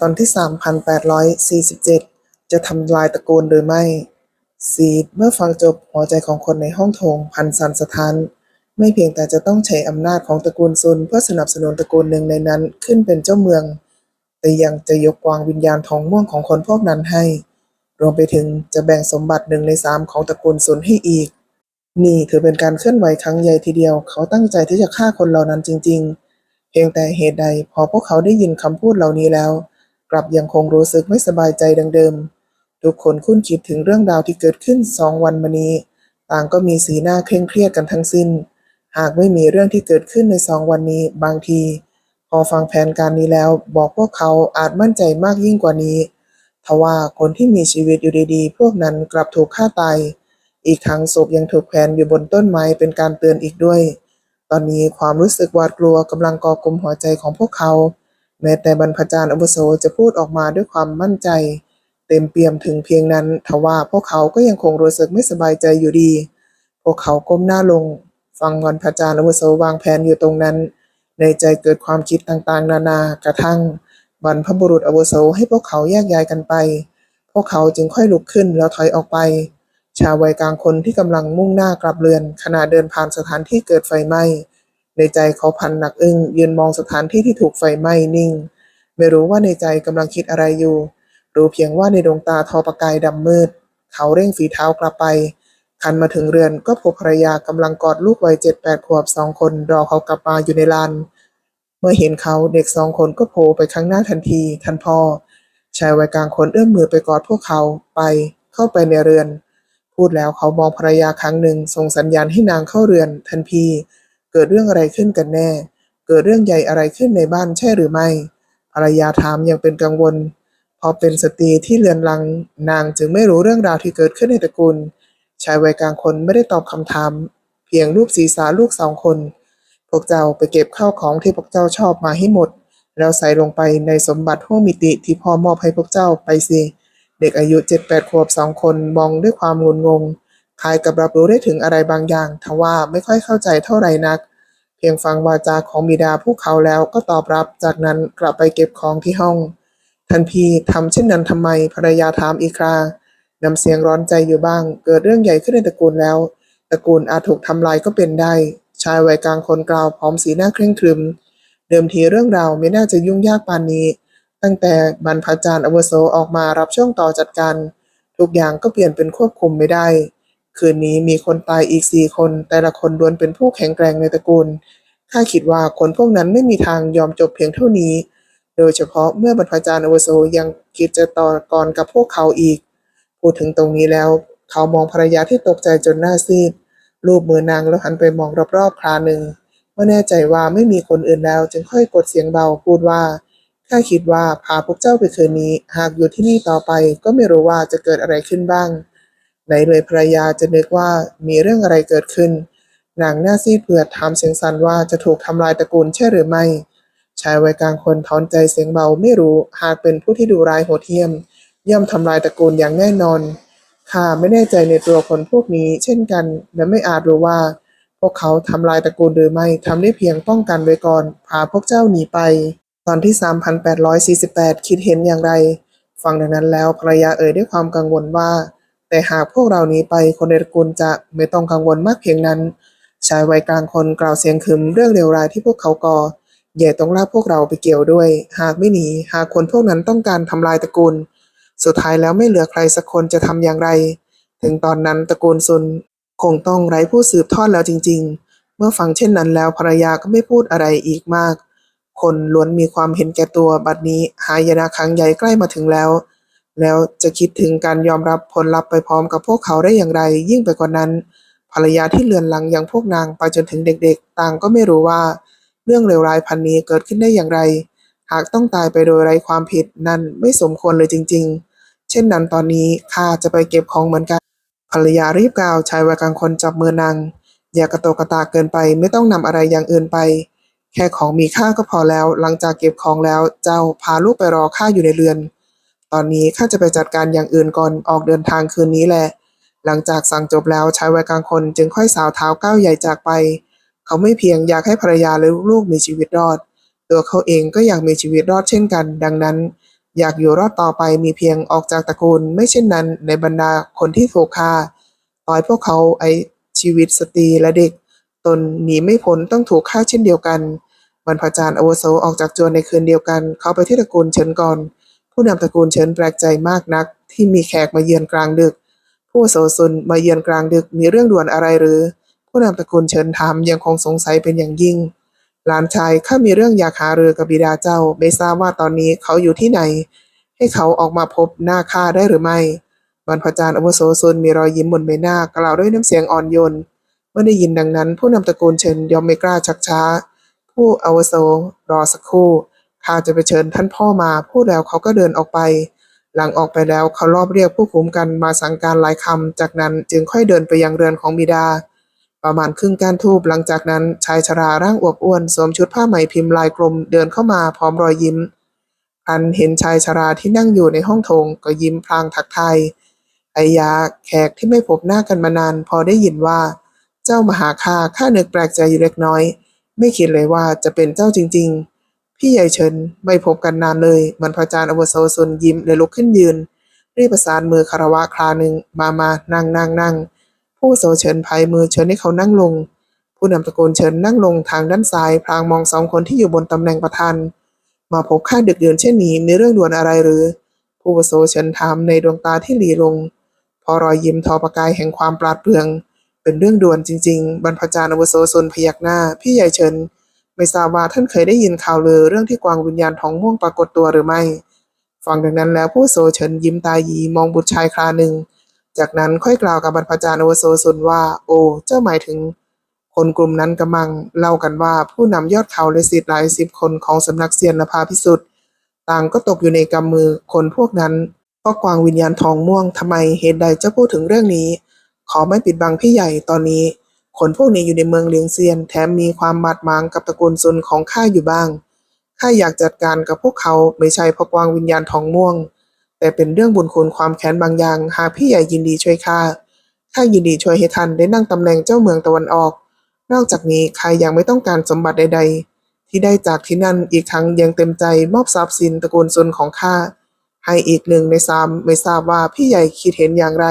ตอนที่3,847จะทำลายตระกูลหรือไม่ ซีด เมื่อฟังจบหัวใจของคนในห้องโถงพันสันสะท้าน ไม่เพียงแต่จะต้องใช้อำนาจของตระกูลซุนเพื่อสนับสนุนตระกูลหนึ่งในนั้นขึ้นเป็นเจ้าเมือง แต่ยังจะยกวางวิญญาณทองม่วงของคนพวกนั้นให้ รวมไปถึงจะแบ่งสมบัติหนึ่งในสามของตระกูลซุนให้อีก นี่ถือเป็นการเคลื่อนไหวครั้งใหญ่ทีเดียว เขาตั้งใจที่จะฆ่าคนเหล่านั้นจริง ๆ เพียงแต่เหตุใดพอพวกเขาได้ยินคำพูดเหล่านี้แล้ว กลับยังคงรู้สึกไม่สบายใจดังเดิม ทุกคนคุ้นคิดถึงเรื่องราวที่เกิดขึ้นสองวันมานี้ ต่างก็มีสีหน้าเคร่งเครียดกันทั้งสิ้น หากไม่มีเรื่องที่เกิดขึ้นในสองวันนี้บางที พอฟังแผนการนี้แล้ว บอกพวกเขาอาจมั่นใจมากยิ่งกว่านี้ทว่าคนที่มีชีวิตอยู่ดีๆ พวกนั้นกลับถูกฆ่าตาย อีกทั้งศพยังถูกแขวนอยู่บนต้นไม้เป็นการเตือนอีกด้วย ตอนนี้ความรู้สึกหวาดกลัวกำลังก่อกลุ่มหัวใจของพวกเขา แม้แต่บรรพจารย์อาวุโสจะพูดออกมาด้วยความมั่นใจ เต็มเปี่ยมถึงเพียงนั้นทว่าพวกเขาก็ยังคงรู้สึกไม่สบายใจอยู่ดี พวกเขาก้มหน้าลง ฟังบรรพจารย์อาวุโสวางแผนอยู่ตรงนั้น ในใจเกิดความคิดต่างๆ นานากระทั่งบรรพบุรุษอาวุโสให้พวกเขาแยกย้ายกันไป พวกเขาจึงค่อยลุกขึ้นแล้วถอยออกไป ชาววัยกลางคนที่กำลังมุ่งหน้ากลับเรือน ขณะเดินผ่านสถานที่เกิดไฟไหม้ในใจเขาพันหนักอึ้งยืนมองสถานที่ที่ถูกไฟไหม้นิ่ง ไม่รู้ว่าในใจกำลังคิดอะไรอยู่ รู้เพียงว่าในดวงตาทอประกายดำมืด เขาเร่งฝีเท้ากลับไป คันมาถึงเรือนก็พบภรรยากำลังกอดลูกวัยเจ็ดแปดขวบสองคนรอเขากลับมาอยู่ในลาน เมื่อเห็นเขาเด็กสองคนก็โผล่ไปข้างหน้าทันทีท่านพ่อชายวัยกลางคนเอื้อมมือไปกอดพวกเขาไป เข้าไปในเรือน พูดแล้วเขามองภรรยาครั้งหนึ่งส่งสัญญาณให้นางเข้าเรือน ทันที เกิดเรื่องอะไรขึ้นกันแน่ เกิดเรื่องใหญ่อะไรขึ้นในบ้านใช่หรือไม่ ภรรยาถามยังเป็นกังวล พอเป็นสตรีที่เรือนรัง นางจึงไม่รู้เรื่องราวที่เกิดขึ้นในตระกูล ชายวัยกลางคนไม่ได้ตอบคำถาม เพียงรูปศีรษะลูกสองคน พวกเจ้าไปเก็บข้าวของที่พวกเจ้าชอบมาให้หมด แล้วใส่ลงไปในสมบัติห้วงมิติที่พ่อมอบให้พวกเจ้าไปสิเเด็กอายุเจ็ดแปดขวบสองคนมองด้วยความงุนงง คล้ายกับรับรู้ได้ถึงอะไรบางอย่าง ทว่าไม่ค่อยเข้าใจเท่าไหร่นัก เพียงฟังวาจาของบิดาพวกเขาแล้วก็ตอบรับ จากนั้นกลับไปเก็บของที่ห้อง ทันทีทำเช่นนั้นทำไมภรรยาถามอีกครานำเสียงร้อนใจอยู่บ้าง เกิดเรื่องใหญ่ขึ้นในตระกูลแล้ว ตระกูลอาจถูกทำลายก็เป็นได้ ชายวัยกลางคนกล่าวพร้อมสีหน้าเคร่งครึม เดิมทีเรื่องราวไม่น่าจะยุ่งยากปานนี้ ตั้งแต่บรรพจารย์อาวุโสออกมารับช่วงต่อจัดการ ทุกอย่างก็เปลี่ยนเป็นควบคุมไม่ได้ คืนนี้มีคนตายอีกสี่คน แต่ละคนล้วนเป็นผู้แข็งแกร่งในตระกูลข้าคิดว่าคนพวกนั้นไม่มีทางยอมจบเพียงเท่านี้ โดยเฉพาะเมื่อบรรพจารย์อาวุโสยังคิดจะต่อกรกับพวกเขาอีก พูดถึงตรงนี้แล้ว เขามองภรรยาที่ตกใจจนหน้าซีดรูปมือนางแล้วหันไปมองรอบๆคราหนึ่งเมื่อแน่ใจว่าไม่มีคนอื่นแล้วจึงค่อยกดเสียงเบาพูดว่า ข้าคิดว่าพาพวกเจ้าไปคืนนี้ หากอยู่ที่นี่ต่อไปก็ไม่รู้ว่าจะเกิดอะไรขึ้นบ้างไหนเลยภรรยาจะนึกว่ามีเรื่องอะไรเกิดขึ้นนางหน้าซีดเผือดถามเสียงสั่นว่าจะถูกทำลายตระกูลใช่หรือไม่ ชายวัยกลางคนถอนใจเสียงเบาไม่รู้ หากเป็นผู้ที่ดูร้ายโหดเหี้ยม ย่อมทำลายตระกูลอย่างแน่นอนข้าไม่แน่ใจในตัวคนพวกนี้เช่นกัน และไม่อาจรู้ว่า พวกเขาทำลายตระกูลหรือไม่ทำได้เพียงป้องกันไว้ก่อน พาพวกเจ้าหนีไป ตอนที่ 3,848 คิดเห็นอย่างไร ฟังดังนั้นแล้วภรรยาเอ่ยด้วยความกังวลว่า แต่หากพวกเรานี้ไปคนในตระกูลจะไม่ต้องกังวลมากเพียงนั้น ชายวัยกลางคนกล่าวเสียงขึมเรื่องเลวร้ายที่พวกเขาก่ออย่ต้องลากพวกเราไปเกี่ยวด้วย หากไม่หนี หากคนพวกนั้นต้องการทำลายตระกูล สุดท้ายแล้วไม่เหลือใครสักคนจะทำอย่างไร ถึงตอนนั้นตระกูลซุน คงต้องไร้ผู้สืบทอดแล้วจริง ๆ เมื่อฟังเช่นนั้นแล้วภรรยาก็ไม่พูดอะไรอีกมาก คนล้วนมีความเห็นแก่ตัวบัดนี้หายนะครั้งใหญ่ใกล้มาถึงแล้ว แล้วจะคิดถึงการยอมรับผลลัพธ์ไปพร้อมกับพวกเขาได้อย่างไร ยิ่งไปกว่านั้น ภรรยาที่เลือนหลังอย่างพวกนางไปจนถึงเด็กๆ ต่างก็ไม่รู้ว่า เรื่องเลวร้ายพันนี้เกิดขึ้นได้อย่างไร หากต้องตายไปโดยไร้ความผิดนั่นไม่สมควรเลยจริง ๆ เช่นนั้นตอนนี้ข้าจะไปเก็บของเหมือนกัน ภรรยารีบกล่าวชายวัยกลางคนจับมือนางอย่ากระโตกกระตากเกินไปไม่ต้องนำอะไรอย่างอื่นไป แค่ของมีค่าก็พอแล้ว หลังจากเก็บของแล้วเจ้าพาลูกไปรอข้าอยู่ในเรือน ตอนนี้ข้าจะไปจัดการอย่างอื่นก่อนออกเดินทางคืนนี้แหละ หลังจากสั่งจบแล้วชายวัยกลางคนจึงค่อยสาวเท้าก้าวใหญ่จากไป เขาไม่เพียงอยากให้ภรรยาและลูกๆมีชีวิตรอด ตัวเขาเองก็อยากมีชีวิตรอดเช่นกัน ดังนั้น อยากอยู่รอดต่อไปมีเพียงออกจากตระกูล ไม่เช่นนั้น ในบรรดาคนที่ถูกฆ่าต่อยพวกเขาไอชีวิตสตรีและเด็ก ตนหนีไม่พ้นต้องถูกฆ่าเช่นเดียวกัน บรรพจารย์อาวุโสออกจากจวนในคืนเดียวกัน เขาไปที่ตระกูลเฉินก่อน ผู้นำตระกูลเฉินแปลกใจมากนัก ที่มีแขกมาเยือนกลางดึก ผู้โสซุนมาเยือนกลางดึกมีเรื่องด่วนอะไรหรือ ผู้นำตระกูลเฉินถามยังคงสงสัยเป็นอย่างยิ่ง หลานชายข้ามีเรื่องอยากหาเรือกับบิดาเจ้าไม่ทราบว่าตอนนี้เขาอยู่ที่ไหน ให้เขาออกมาพบหน้าข้าได้หรือไม่บรรพจารย์อาวุโสซุนมีรอยยิ้มบนใบหน้ากล่าวด้วยน้ำเสียงอ่อนโยนเมื่อได้ยินดังนั้น ผู้นำตระกูลเฉินยอมไม่กล้าชักช้า ผู้อาวุโสรอสักครู่ข้าจะไปเชิญท่านพ่อมาพูดแล้วเขาก็เดินออกไป หลังออกไปแล้วเขารอบเรียกผู้คุมกันมาสั่งการหลายคำจากนั้นจึงค่อยเดินไปยังเรือนของบิดา ประมาณครึ่งก้านทูบหลังจากนั้นชายชราร่างอวบอ้วนสวมชุดผ้าไหมพิมพ์ลายกลมเดินเข้ามาพร้อมรอยยิ้มอันเห็นชายชราที่นั่งอยู่ในห้องโถงก็ยิ้มพลางทักทายไอยาแขกที่ไม่พบหน้ากันมานาน พอได้ยินว่า เจ้ามาหาข้าข้านึกแปลกใจอยู่เล็กน้อย ไม่คิดเลยว่าจะเป็นเจ้าจริง ๆ พี่ใหญ่เฉินไม่พบกันนานเลยบรรพจารย์อวุโสซุนยิ้มและลุกขึ้นยืน รีบประสานมือคารวะคลาหนึ่งมามานั่งนั่งนั่งผู้โสเฉินพายมือเชิญให้เขานั่งลง ผู้นำตระกูลเฉินนั่งลงทางด้านซ้าย พลางมองสองคนที่อยู่บนตำแหน่งประธาน มาพบข้าดึกเดือนเช่นนี้มีเรื่องด่วนอะไรหรือ ผู้โสเฉินถามในดวงตาที่หลีลง พอรอยยิ้มทอประกายแห่งความปราดเปรื่อง เป็นเรื่องด่วนจริง ๆ บรรพจารย์อวโสซนพยักหน้า พี่ใหญ่เฉินไม่ทราบว่าท่านเคยได้ยินข่าวลือเรื่องที่กวางวิญญาณทองม่วงปรากฏตัวหรือไม่ฟังดังนั้นแล้วผู้โสเฉินยิ้มตาหยีมองบุตรชายคราหนึ่ง จากนั้นค่อยกล่าวกับบรรพจารย์อวโสซนว่า โอ้เจ้าหมายถึง คนกลุ่มนั้นกำลังเล่ากันว่าผู้นำยอดเขาและศิษย์หลายสิบคนของสำนักเซียนนภาพิสุทธิ์ต่างก็ตกอยู่ในกำมือคนพวกนั้นเพราะกวางวิญญาณทองม่วงทำไมเหตุใดเจ้าพูดถึงเรื่องนี้ ขอไม่ปิดบังพี่ใหญ่ตอนนี้ คนพวกนี้อยู่ในเมืองเลียงเซียน แถมมีความบาดหมางกับตระกูลซุนของข้าอยู่บ้าง ข้าอยากจัดการกับพวกเขาไม่ใช่เพราะกวางวิญญาณทองม่วง แต่เป็นเรื่องบุญคุณความแค้นบางอย่าง หากพี่ใหญ่ยินดีช่วยข้า ข้ายินดีช่วยให้ท่านได้นั่งตำแหน่งเจ้าเมืองตะวันออก นอกจากนี้ข้ายังไม่ต้องการสมบัติใด ๆ ที่ได้จากที่นั่นอีกทั้งยังเต็มใจมอบทรัพย์สินตระกูลซุนของข้าให้อีกหนึ่งในสามไม่ทราบว่าพี่ใหญ่คิดเห็นอย่างไร